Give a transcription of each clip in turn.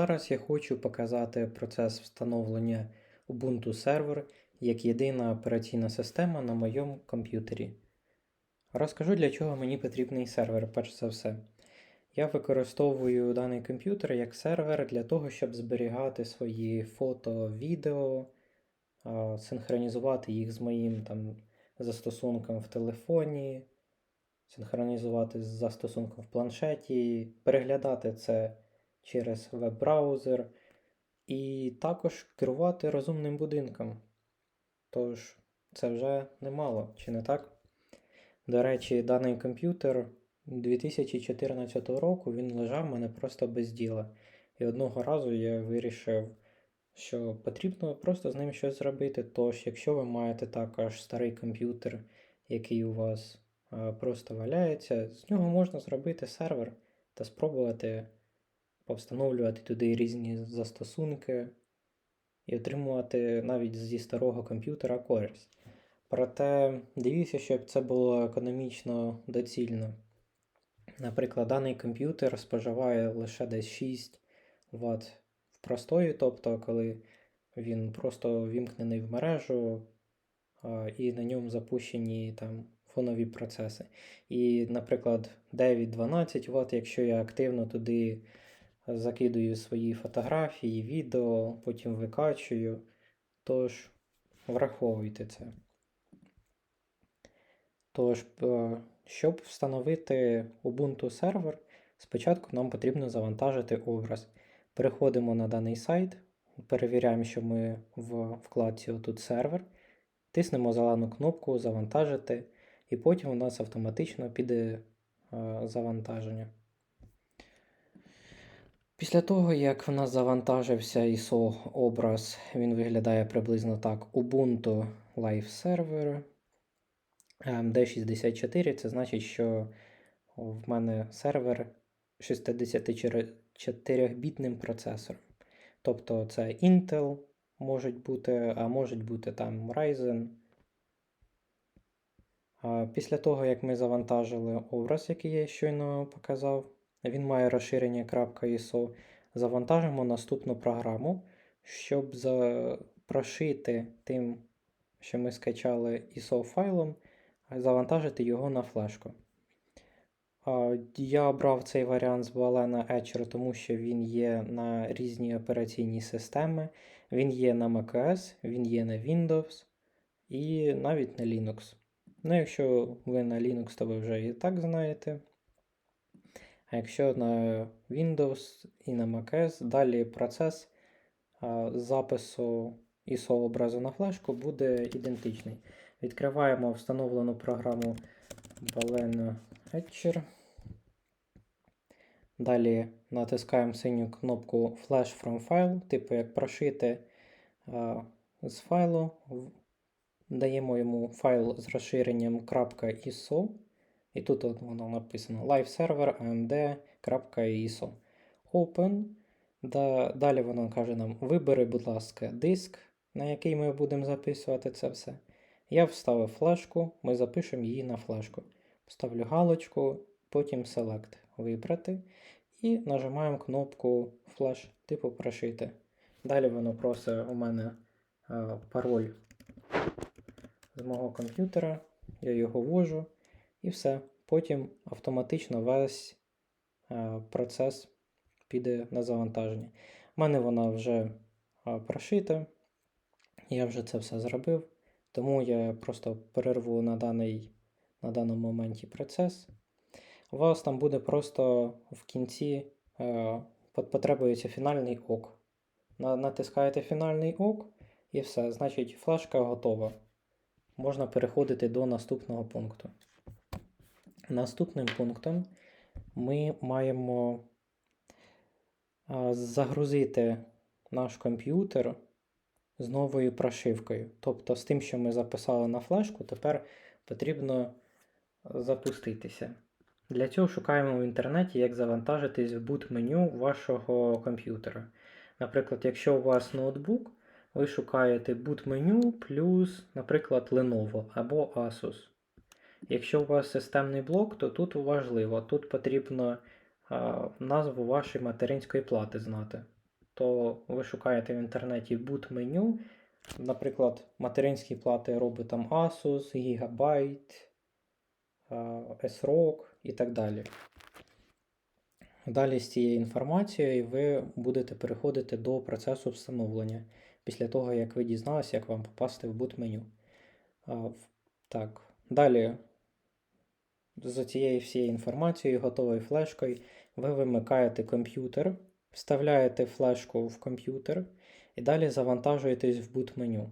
Зараз я хочу показати процес встановлення Ubuntu сервер як єдина операційна система на моєму комп'ютері. Розкажу, для чого мені потрібний сервер, перш за все. Я використовую даний комп'ютер як сервер для того, щоб зберігати свої фото, відео, синхронізувати їх з моїм там, застосунком в телефоні, синхронізувати з застосунком в планшеті, переглядати це через веб-браузер і також керувати розумним будинком. Тож, це вже немало, чи не так? До речі, даний комп'ютер 2014 року він лежав мене просто без діла. І одного разу я вирішив, що потрібно просто з ним щось зробити. Тож, якщо ви маєте також старий комп'ютер, який у вас просто валяється, з нього можна зробити сервер та спробувати повстановлювати туди різні застосунки і отримувати навіть зі старого комп'ютера користь. Проте дивіться, щоб це було економічно доцільно. Наприклад, даний комп'ютер споживає лише десь 6 Вт в простої, тобто, коли він просто вімкнений в мережу і на ньому запущені там фонові процеси. І, наприклад, 9-12 Вт, якщо я активно туди закидую свої фотографії, відео, потім викачую. Тож, враховуйте це. Тож, е, щоб встановити Ubuntu сервер, спочатку нам потрібно завантажити образ. Переходимо на даний сайт, перевіряємо, що ми в вкладці отут сервер, тиснемо зелену кнопку Завантажити, і потім у нас автоматично піде е, завантаження. Після того, як в нас завантажився ISO образ, він виглядає приблизно так: Ubuntu Live Server MD64, це значить, що в мене сервер 64-бітним процесором. Тобто це Intel можуть бути, а можуть бути там Ryzen. Після того, як ми завантажили образ, який я щойно показав, він має розширення .ISO. Завантажимо наступну програму, щоб прошити тим, що ми скачали ISO файлом, завантажити його на флешку. Я обрав цей варіант з Balena Etcher, тому що він є на різні операційні системи. Він є на macOS, він є на Windows і навіть на Linux. Ну, якщо ви на Linux, то ви вже і так знаєте. А якщо на Windows і на macOS, далі процес запису ISO образу на флешку буде ідентичний. Відкриваємо встановлену програму Baleno Etcher. Далі натискаємо синю кнопку Flash from File, типу як прошити з файлу. Даємо йому файл з розширенням .iso. І тут от воно написано live server amd.iso. Open. Далі воно каже нам: вибери, будь ласка, диск, на який ми будемо записувати це все. Я вставив флешку, ми запишемо її на флешку. Вставлю галочку, потім Select вибрати. І нажимаємо кнопку Flash, типу прошити. Далі воно просить у мене е, пароль з мого комп'ютера. Я його ввожу. І все. Потім автоматично весь е, процес піде на завантаження. У мене вона вже е, прошита. Я вже це все зробив. Тому я просто перерву на даний, на даному моменті процес. У вас там буде просто в кінці е, потребується фінальний ок. Натискаєте фінальний ок і все. Значить, флешка готова. Можна переходити до наступного пункту. Наступним пунктом ми маємо загрузити наш комп'ютер з новою прошивкою. Тобто з тим, що ми записали на флешку, тепер потрібно запуститися. Для цього шукаємо в інтернеті, як завантажитись в boot-меню вашого комп'ютера. Наприклад, якщо у вас ноутбук, ви шукаєте boot-меню плюс, наприклад, Lenovo або Asus. Якщо у вас системний блок, то тут важливо, тут потрібно а, назву вашої материнської плати знати. то ви шукаєте в інтернеті boot меню. Наприклад, материнські плати робить там Asus, Gigabyte, SROG і так далі. Далі з цією інформацією ви будете переходити до процесу встановлення після того, як ви дізналися, як вам попасти в boot меню. Так, далі за цією всією інформацією, готовою флешкою, ви вимикаєте комп'ютер, вставляєте флешку в комп'ютер і далі завантажуєтесь в boot меню.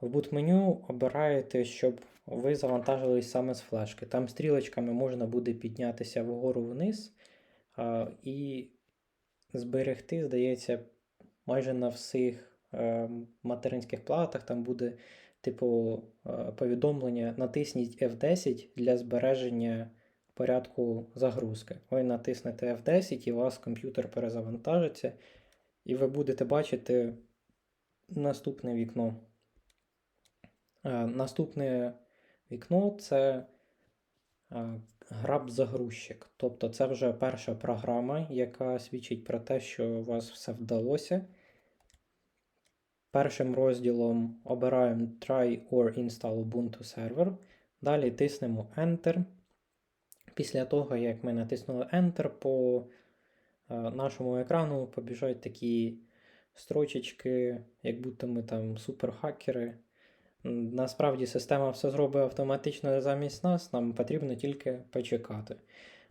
В boot меню обираєте, щоб ви завантажились саме з флешки. Там стрілочками можна буде піднятися вгору вниз а, і зберегти, здається, майже на всіх е, материнських платах там буде типу е, повідомлення натисніть F10 для збереження порядку загрузки. Ви натиснете F10 і у вас комп'ютер перезавантажиться, і ви будете бачити наступне вікно. Е, Наступне вікно це е, граб-загрузчик. Тобто це вже перша програма, яка свідчить про те, що у вас все вдалося. Першим розділом обираємо Try or Install Ubuntu Server. Далі тиснемо Enter. Після того, як ми натиснули Enter, по е, нашому екрану побіжать такі строчечки, як будто ми там суперхакери. Насправді система все зробить автоматично замість нас, нам потрібно тільки почекати.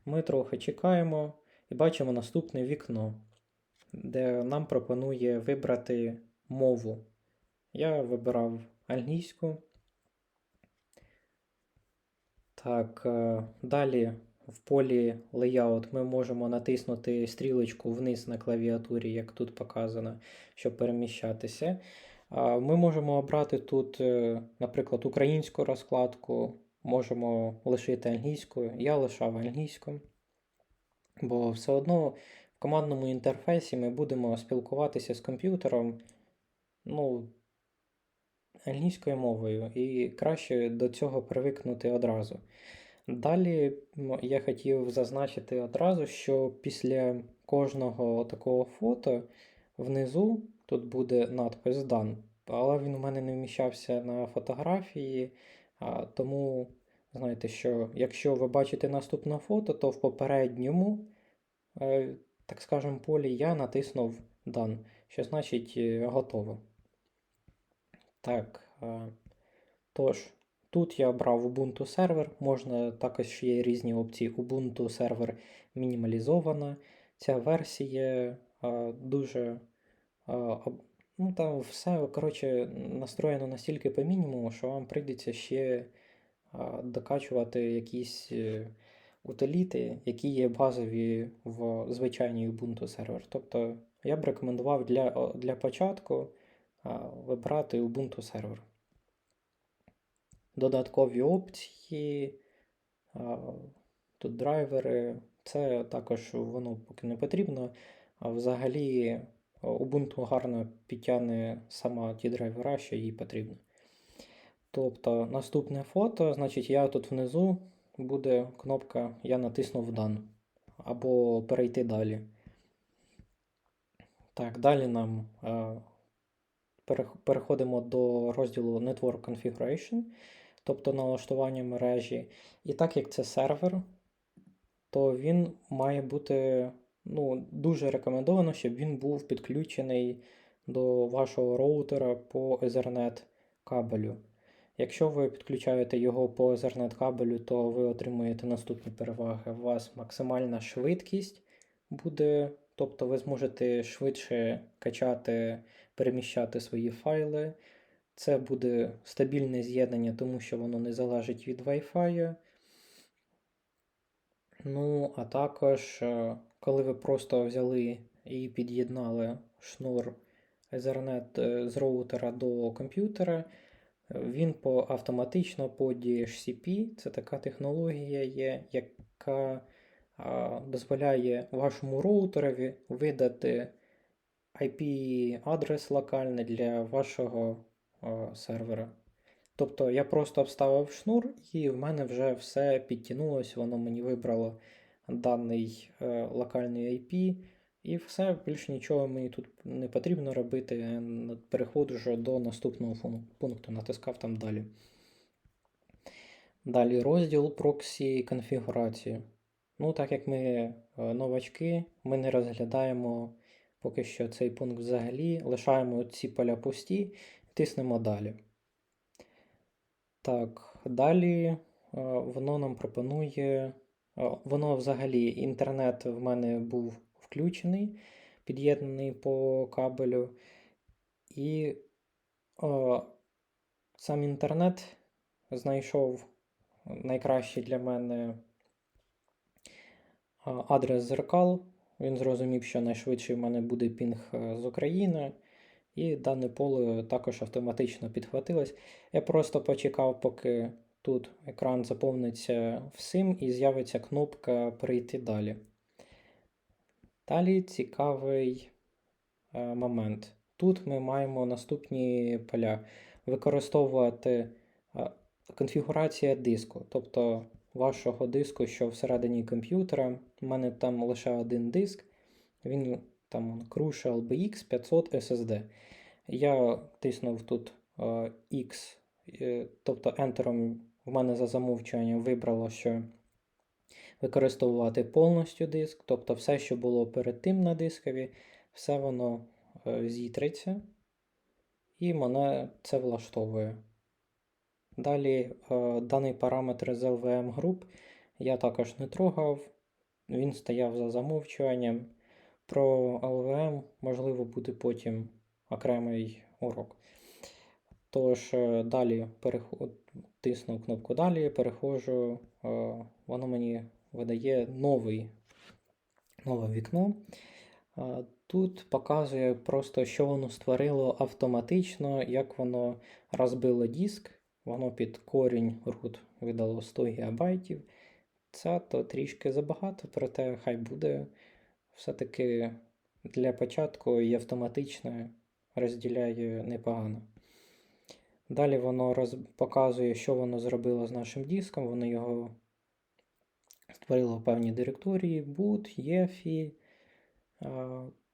Ми трохи чекаємо і бачимо наступне вікно, де нам пропонує вибрати мову. Я вибирав англійську. Так, е, далі в полі Layout ми можемо натиснути стрілочку вниз на клавіатурі, як тут показано, щоб переміщатися. Ми можемо обрати тут, е, наприклад, українську розкладку, можемо лишити англійську. Я лишав англійську, бо все одно в командному інтерфейсі ми будемо спілкуватися з комп'ютером ну, англійською мовою, і краще до цього привикнути одразу. Далі я хотів зазначити одразу, що після кожного такого фото внизу тут буде надпис Done, але він у мене не вміщався на фотографії, тому знаєте, що якщо ви бачите наступне фото, то в попередньому, е, так скажемо, полі я натиснув Done, що значить е, готово. Так, е, тож, тут я обрав Ubuntu сервер, можна також є різні опції. Ubuntu сервер мінімалізована. Ця версія е, дуже. е, Ну, там все, коротше, настроєно настільки по мінімуму, що вам прийдеться ще докачувати якісь утиліти, які є базові в звичайній Ubuntu сервер. Тобто я б рекомендував для, для початку вибрати Ubuntu сервер. Додаткові опції, тут драйвери, це також воно поки не потрібно. Взагалі Ubuntu гарно підтягне сама ті драйвера, що їй потрібно. Тобто наступне фото, значить, я тут внизу буде кнопка Я натиснув Done. Або перейти далі. Так, далі нам переходимо до розділу Network Configuration, тобто налаштування мережі. І так як це сервер, то він має бути ну, дуже рекомендовано, щоб він був підключений до вашого роутера по Ethernet кабелю. Якщо ви підключаєте його по Ethernet кабелю, то ви отримуєте наступні переваги. У вас максимальна швидкість буде, тобто ви зможете швидше качати, переміщати свої файли. Це буде стабільне з'єднання, тому що воно не залежить від Wi-Fi. Ну, а також, е, коли ви просто взяли і під'єднали шнур Ethernet е, з роутера до комп'ютера, е, він по автоматично по DHCP, це така технологія є, яка а, дозволяє вашому роутерові видати IP-адрес локальний для вашого а, сервера. Тобто я просто вставив шнур, і в мене вже все підтягнулося, воно мені вибрало даний е, локальний IP І все, більше нічого мені тут не потрібно робити. Переходжу вже до наступного пункту, натискав там далі. Далі розділ проксі конфігурації. Ну, так як ми е, новачки, ми не розглядаємо поки що цей пункт взагалі, лишаємо ці поля пусті, тиснемо далі. Так, далі е, воно нам пропонує. е, Воно взагалі, інтернет в мене був включений, під'єднаний по кабелю. І е, сам інтернет знайшов найкращий для мене адрес зеркал. Він зрозумів, що найшвидший в мене буде пінг е, з України, і дане поле також автоматично підхватилось. Я просто почекав, поки тут екран заповниться всім і з'явиться кнопка Перейти далі. Далі цікавий е, момент. Тут ми маємо наступні поля. Використовувати е, конфігурація диску, тобто вашого диску, що всередині комп'ютера. У мене там лише один диск, він там Crucial BX 500 SSD. Я тиснув тут е, X, е, тобто Enter в мене за замовчуванням вибрало, що використовувати повністю диск, тобто все, що було перед тим на дискові, все воно е, зітреться, і мене це влаштовує. Далі е, даний параметр з LVM Group я також не трогав, він стояв за замовчуванням. Про LVM, можливо, буде потім окремий урок. Тож, е, далі переход... тисну кнопку Далі, переходжу, е, воно мені видає новий, нове вікно. Тут показує просто, що воно створило автоматично, як воно розбило диск. Воно під корінь root видало 100 ГБ. Це то трішки забагато, проте хай буде. Все-таки для початку і автоматично розділяє непогано. Далі воно роз... показує, що воно зробило з нашим диском. Воно його створило певні директорії, boot, EFI.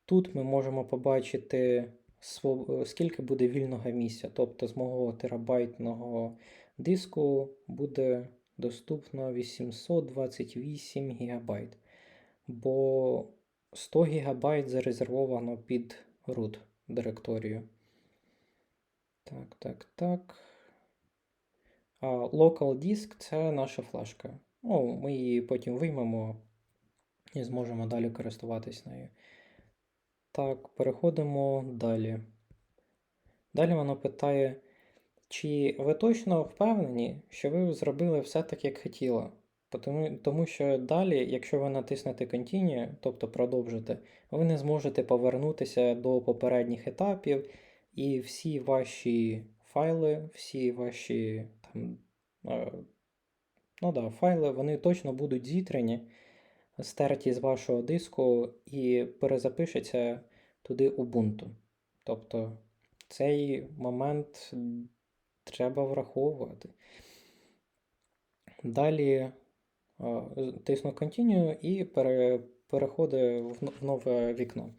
Тут ми можемо побачити, скільки буде вільного місця. Тобто з мого терабайтного диску буде доступно 828 ГБ. Бо 100 ГБ зарезервовано під root директорію. Так, так, так. А local disk це наша флешка. Ну, ми її потім виймемо і зможемо далі користуватись нею. Так, переходимо далі. Далі воно питає, чи ви точно впевнені, що ви зробили все так, як хотіла? Тому, тому що далі, якщо ви натиснете Continue, тобто продовжите, ви не зможете повернутися до попередніх етапів, і всі ваші файли, всі ваші там, е, ну да, файли, вони точно будуть зітрені, стерті з вашого диску і перезапишеться туди Ubuntu. Тобто цей момент треба враховувати. Далі тисну Continue і пере, переходить в нове вікно.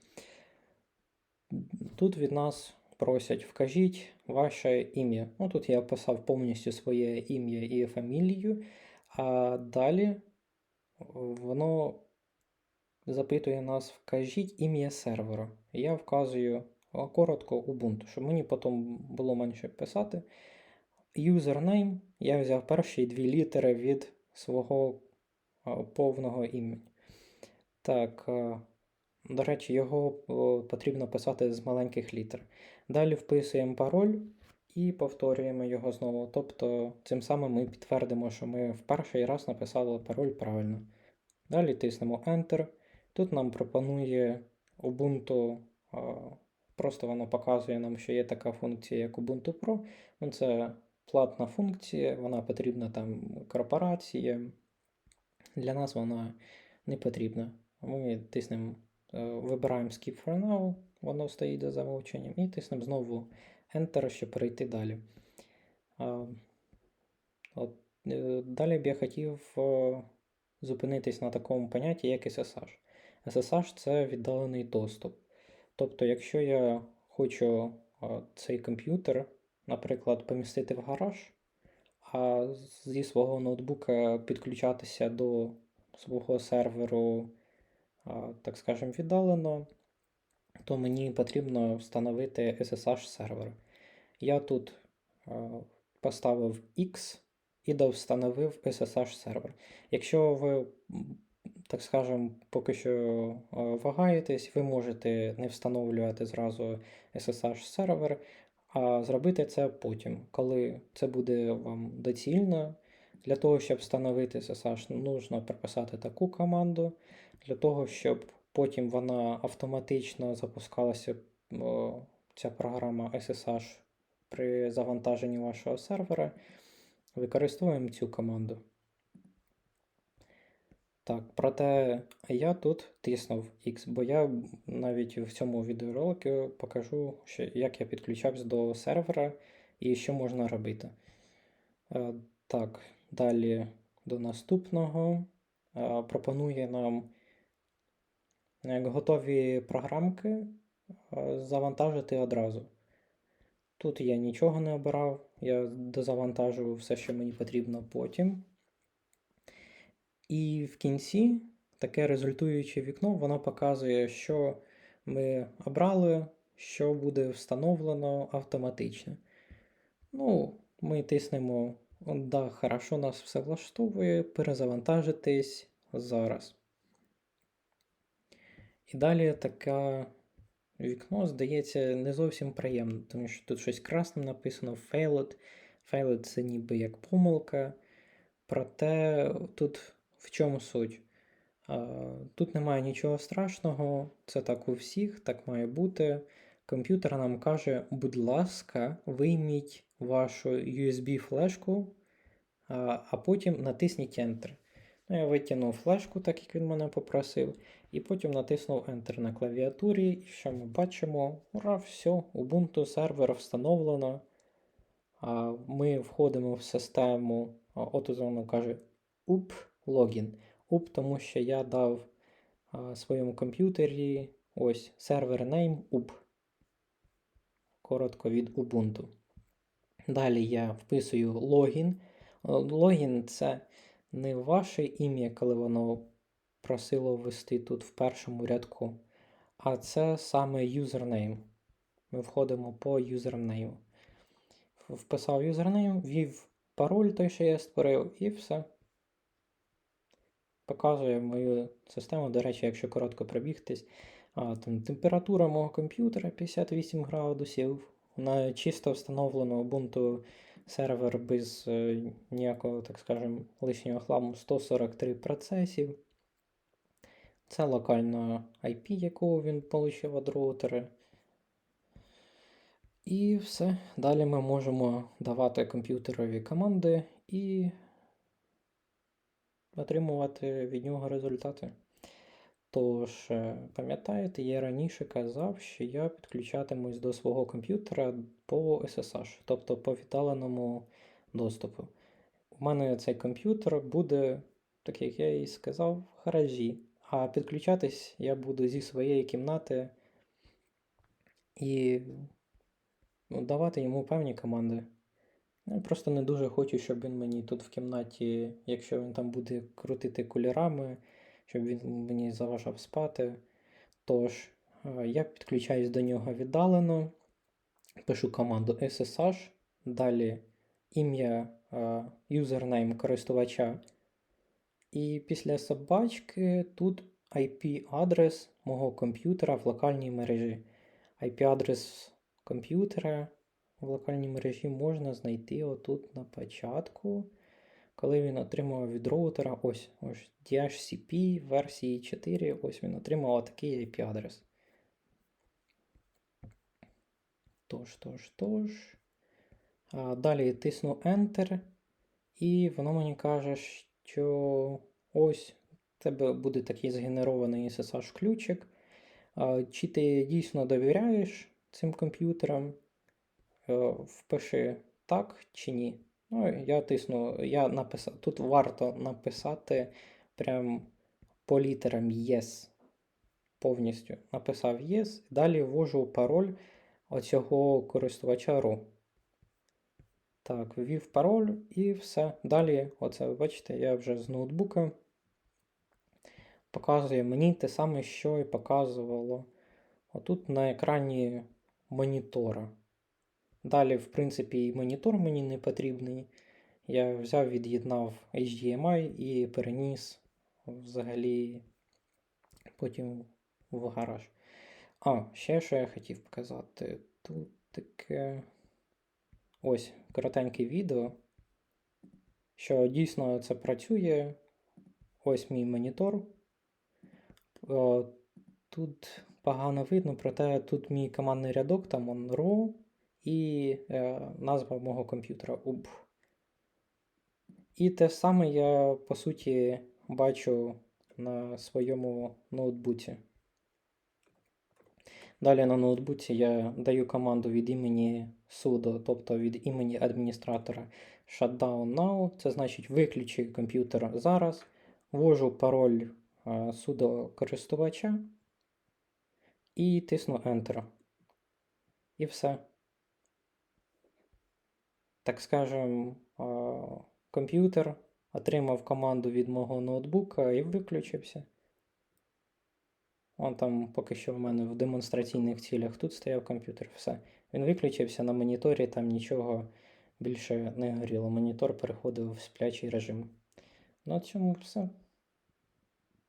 Тут від нас просять вкажіть ваше ім'я. Ну, тут я описав повністю своє ім'я і фамілію, а далі воно запитує нас, вкажіть ім'я сервера. Я вказую коротко Ubuntu, щоб мені потім було менше писати. Username я взяв перші дві літери від свого повного імені. Так, до речі, його потрібно писати з маленьких літер. Далі вписуємо пароль і повторюємо його знову. Тобто, цим самим ми підтвердимо, що ми в перший раз написали пароль правильно. Далі тиснемо Enter. Тут нам пропонує Ubuntu, просто воно показує нам, що є така функція, як Ubuntu Pro. Ну, це платна функція, вона потрібна там корпораціям. Для нас вона не потрібна. Ми тиснемо, е, вибираємо Skip for Now, воно стоїть за замовченням, і тиснемо знову Enter, щоб перейти далі. От, е, далі б я хотів е, зупинитись на такому понятті, як SSH. SSH це віддалений доступ. Тобто, якщо я хочу цей комп'ютер, наприклад, помістити в гараж, а зі свого ноутбука підключатися до свого серверу, так скажемо, віддалено, то мені потрібно встановити SSH сервер. Я тут поставив X і довстановив SSH сервер. Якщо ви, так скажемо, поки що е, вагаєтесь, ви можете не встановлювати зразу SSH сервер, а зробити це потім, коли це буде вам доцільно. Для того, щоб встановити SSH, нужно прописати таку команду, для того, щоб потім вона автоматично запускалася, ця програма SSH при завантаженні вашого сервера. Використовуємо цю команду. Так, проте я тут тиснув X, бо я навіть в цьому відеоролику покажу, як я підключався до сервера і що можна робити. Е, Так, далі до наступного. Е, Пропонує нам як готові програмки е, завантажити одразу. Тут я нічого не обирав, я дозавантажував все, що мені потрібно потім. І в кінці таке результуюче вікно, воно показує, що ми обрали, що буде встановлено автоматично. Ну, ми тиснемо, да, хорошо, нас все влаштовує, перезавантажитись зараз. І далі таке вікно здається не зовсім приємно, тому що тут щось красним написано failed. Failed це ніби як помилка. Проте тут в чому суть? Тут немає нічого страшного, це так у всіх, так має бути. Комп'ютер нам каже, будь ласка, вийміть вашу USB-флешку, а, а потім натисніть Enter. Ну, Я витягнув флешку, так як він мене попросив, і потім натиснув Enter на клавіатурі. І що ми бачимо? Ура, все, Ubuntu сервер встановлено. А Ми входимо в систему, от воно каже up логін. Up, тому що я дав а, своєму комп'ютері ось сервер name up. Коротко від Ubuntu. Далі я вписую логін. Логін це не ваше ім'я, коли воно просило ввести тут в першому рядку, а це саме юзернейм. Ми входимо по юзернейму. Вписав юзернейм, ввів пароль той, що я створив, і все. Показує мою систему. До речі, якщо коротко пробігтись, а, там температура мого комп'ютера 58 градусів. На чисто встановлено Ubuntu сервер без е, ніякого, так скажемо, лишнього хламу 143 процесів. Це локальна IP, яку він отримав від роутера. І все. Далі ми можемо давати комп'ютерові команди і отримувати від нього результати. Тож, е, пам'ятаєте, я раніше казав, що я підключатимусь до свого комп'ютера по SSH, тобто по віддаленому доступу. У мене цей комп'ютер буде, так як я і сказав, в гаражі. А підключатись я буду зі своєї кімнати і ну, давати йому певні команди. Я просто не дуже хочу, щоб він мені тут в кімнаті, якщо він там буде крутити кольорами, щоб він мені заважав спати. Тож, я підключаюсь до нього віддалено, пишу команду SSH, далі ім'я юзернейм користувача. І після собачки тут IP-адрес мого комп'ютера в локальній мережі. IP-адрес комп'ютера в локальній мережі можна знайти отут на початку, коли він отримав від роутера ось ось DHCP версії 4, ось він отримав такий IP-адрес. Тож, тож, тож. А, Далі тисну Enter, і воно мені каже, що ось у тебе буде такий згенерований SSH-ключик. Чи ти дійсно довіряєш цим комп'ютерам? Е, впиши так чи ні. Ну, я тисну, я написав. Тут варто написати прям по літерам Yes. повністю. Написав Yes, далі ввожу пароль оцього користувача RU. Так, ввів пароль і все. Далі, оце, ви бачите, я вже з ноутбука. Показує мені те саме, що і показувало отут на екрані монітора. Далі, в принципі, і монітор мені не потрібний. Я взяв, від'єднав HDMI і переніс взагалі потім в гараж. А, ще що я хотів показати. Тут таке ось коротеньке відео, що дійсно це працює. Ось мій монітор. Тут погано видно, проте тут мій командний рядок, там он RAW і е, назва мого комп'ютера UB. І те саме я, по суті, бачу на своєму ноутбуці. Далі на ноутбуці я даю команду від імені sudo, тобто від імені адміністратора shutdown now. Це значить виключи комп'ютер зараз. Ввожу пароль е, sudo користувача і тисну Enter. І все. Так скажем, комп'ютер отримав команду від мого ноутбука і виключився. Он там поки що в мене в демонстраційних цілях тут стояв комп'ютер, все. Він виключився на моніторі, там нічого більше не горіло. Монітор переходив в сплячий режим. На цьому все.